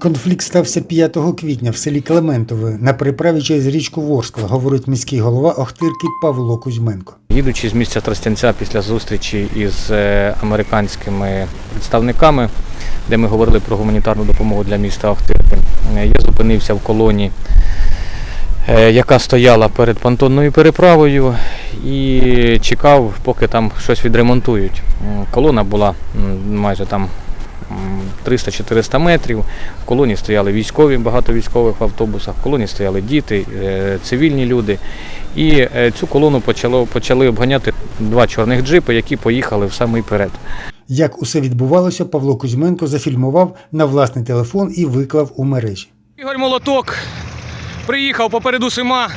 Конфлікт стався 5 квітня в селі Клементове на переправі через річку Ворскла, говорить міський голова Охтирки Павло Кузьменко. Їдучи з місця Тростянця після зустрічі із е, американськими представниками, де ми говорили про гуманітарну допомогу для міста Охтирки, е, я зупинився в колоні, е, яка стояла перед понтонною переправою, і чекав, поки там щось відремонтують. Колона була майже там 300-400 метрів. В колоні стояли військові, багато військових в автобусах, в колоні стояли діти, е, цивільні люди. І е, цю колону почало, почали обганяти два чорних джипи, які поїхали в самий перед. Як усе відбувалося, Павло Кузьменко зафільмував на власний телефон і виклав у мережі. Ігор Молоток приїхав попереду Сима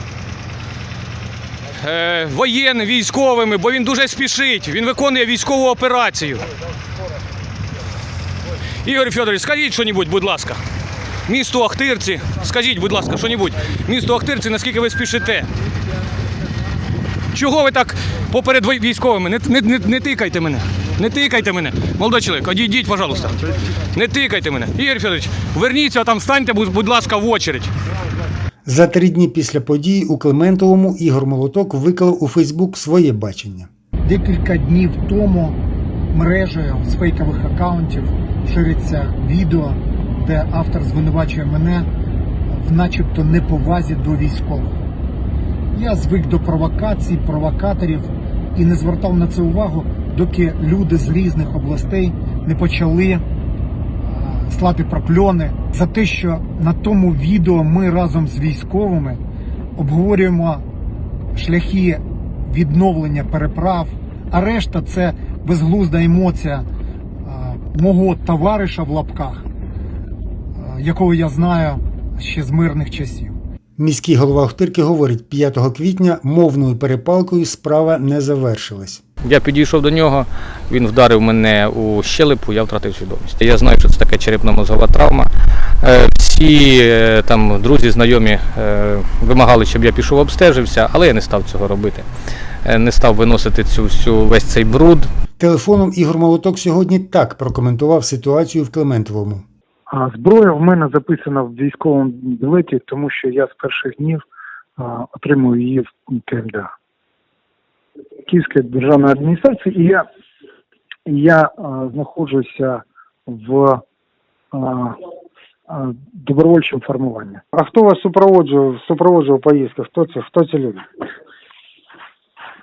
е, воєнним, військовими, бо він дуже спішить. Він виконує військову операцію. Ігор Федорович, скажіть що-небудь, будь ласка. Місту Ахтирці, скажіть, будь ласка, що-небудь. Місту Ахтирці, наскільки ви спішите? Чого ви так поперед військовими? Не, не, не, не тикайте мене. Не тикайте мене. Молодой чоловік, одійдіть, пожалуйста. Не тикайте мене. Ігор Федорович, верніться там, станьте, будь будь ласка, в очередь. За три дні після події у Клементовому Ігор Молоток виклав у Фейсбук своє бачення. Декілька днів тому мережею з фейкових акаунтів шириться відео, де автор звинувачує мене в начебто неповазі до військових. Я звик до провокацій, провокаторів і не звертав на це увагу, доки люди з різних областей не почали е, слати прокльони за те, що на тому відео ми разом з військовими обговорюємо шляхи відновлення переправ, а решта це безглузда емоція мого товариша в лапках, е, якого я знаю ще з мирних часів. Міський голова Охтирки говорить, 5 квітня мовною перепалкою справа не завершилась. Я підійшов до нього, він вдарив мене у щелепу, я втратив свідомість. Я знаю, що це таке черепно-мозгова травма. Е, Всі е, там друзі, знайомі вимагали, щоб я пішов обстежився, але я не став цього робити. Е, Не став виносити цю всю весь цей бруд. Телефоном Ігор Молоток сьогодні так прокоментував ситуацію в Клементовому. А зброя в мене записана в військовому білеті, тому що я з перших днів а, отримую її в КМДА. Київської державної адміністрації, і я, я а, знаходжуся в а, а, добровольчому формуванні. А хто вас супроводжував, супроводжував поїздку? Хто це? Хто ці люди?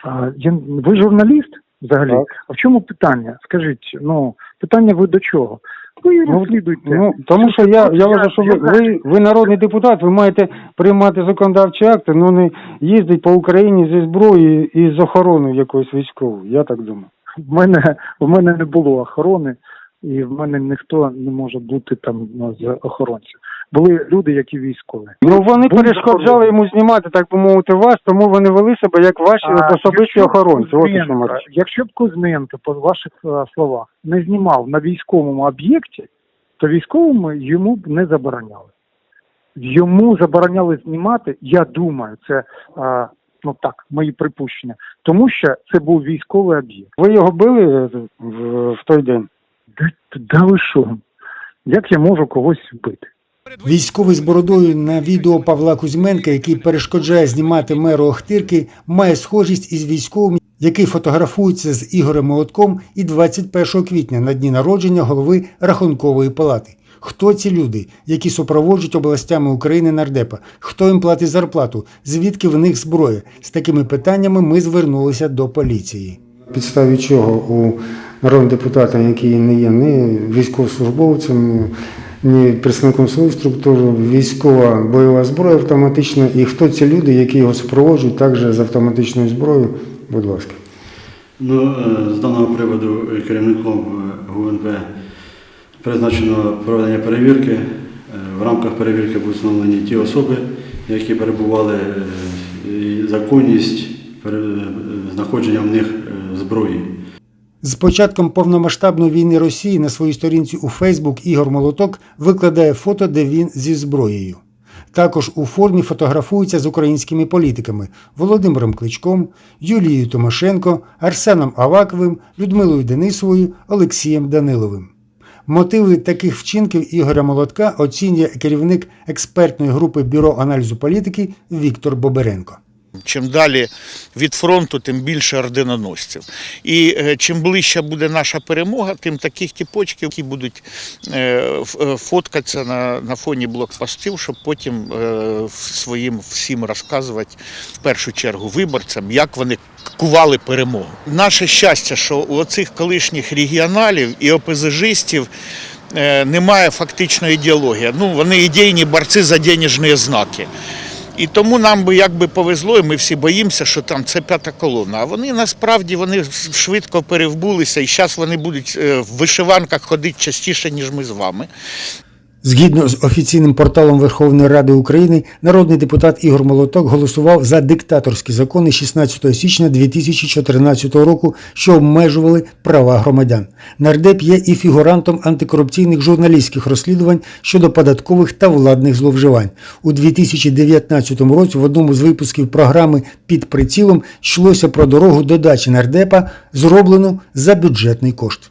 А, я, ви журналіст взагалі? Так. А в чому питання? Скажіть, ну, питання ви до чого? Ви розслідуйте. Ну, тому що я, я вважаю, що ви, ви, ви народний депутат, ви маєте приймати законодавчі акти, ну не їздить по Україні зі зброєю і з охороною якоюсь військовою. Я так думаю. в мене в мене не було охорони, і в мене ніхто не може бути там ну, з охоронців. Були люди, які військові. Ну вони Будь перешкоджали йому знімати, так би мовити, вас, тому вони вели себе як ваші А особисті охоронці. От Кузьменко- Якщо б Кузьменко, по ваших е, словах, не знімав на військовому об'єкті, то військовому йому б не забороняли. Йому забороняли знімати, я думаю, це е, ну так, мої припущення, тому що це був військовий об'єкт. Ви його били е, в, в той день? Да, да ви що? Як я можу когось вбити? Військовий з бородою на відео Павла Кузьменка, який перешкоджає знімати меру Охтирки, має схожість із військовим, який фотографується з Ігорем Молотком і 21 квітня на дні народження голови Рахункової палати. Хто ці люди, які супроводжують областями України нардепа? Хто їм платить зарплату? Звідки в них зброя? З такими питаннями ми звернулися до поліції. Підставі чого у народного депутата, який не є ні військовослужбовцем, ні представником своєї структури, військова бойова зброя автоматична, і хто ці люди, які його супроводжують також з автоматичною зброєю, будь ласка. Ну, е, з даного приводу керівником е, ГУНП призначено проведення перевірки. Е, В рамках перевірки будуть встановлені ті особи, які перебували законність знаходження в них зброї. З початком повномасштабної війни Росії на своїй сторінці у Фейсбук Ігор Молоток викладає фото, де він зі зброєю. Також у формі фотографується з українськими політиками Володимиром Кличком, Юлією Тимошенко, Арсеном Аваковим, Людмилою Денисовою, Олексієм Даниловим. Мотиви таких вчинків Ігоря Молотка оцінює керівник експертної групи Бюро аналізу політики Віктор Боберенко. Чим далі від фронту, тим більше орденоносців. І е, чим ближче буде наша перемога, тим таких тіпочків, які будуть е, е, фоткатися на, на фоні блокпостів, щоб потім своїм всім розказувати, в першу чергу виборцям, як вони кували перемогу. Наше щастя, що у оцих колишніх регіоналів і ОПЗЖистів немає фактично ідеології. Ну, вони ідейні борці за денежні знаки. І тому нам би якби повезло, і ми всі боїмося, що там це п'ята колона. А вони насправді вони швидко перевбулися, і зараз вони будуть е, в вишиванках ходити частіше, ніж ми з вами. Згідно з офіційним порталом Верховної Ради України, народний депутат Ігор Молоток голосував за диктаторські закони 16 січня 2014 року, що обмежували права громадян. Нардеп є і фігурантом антикорупційних журналістських розслідувань щодо податкових та владних зловживань. У 2019 році в одному з випусків програми під прицілом йшлося про дорогу до дачі нардепа, зроблену за бюджетний кошт.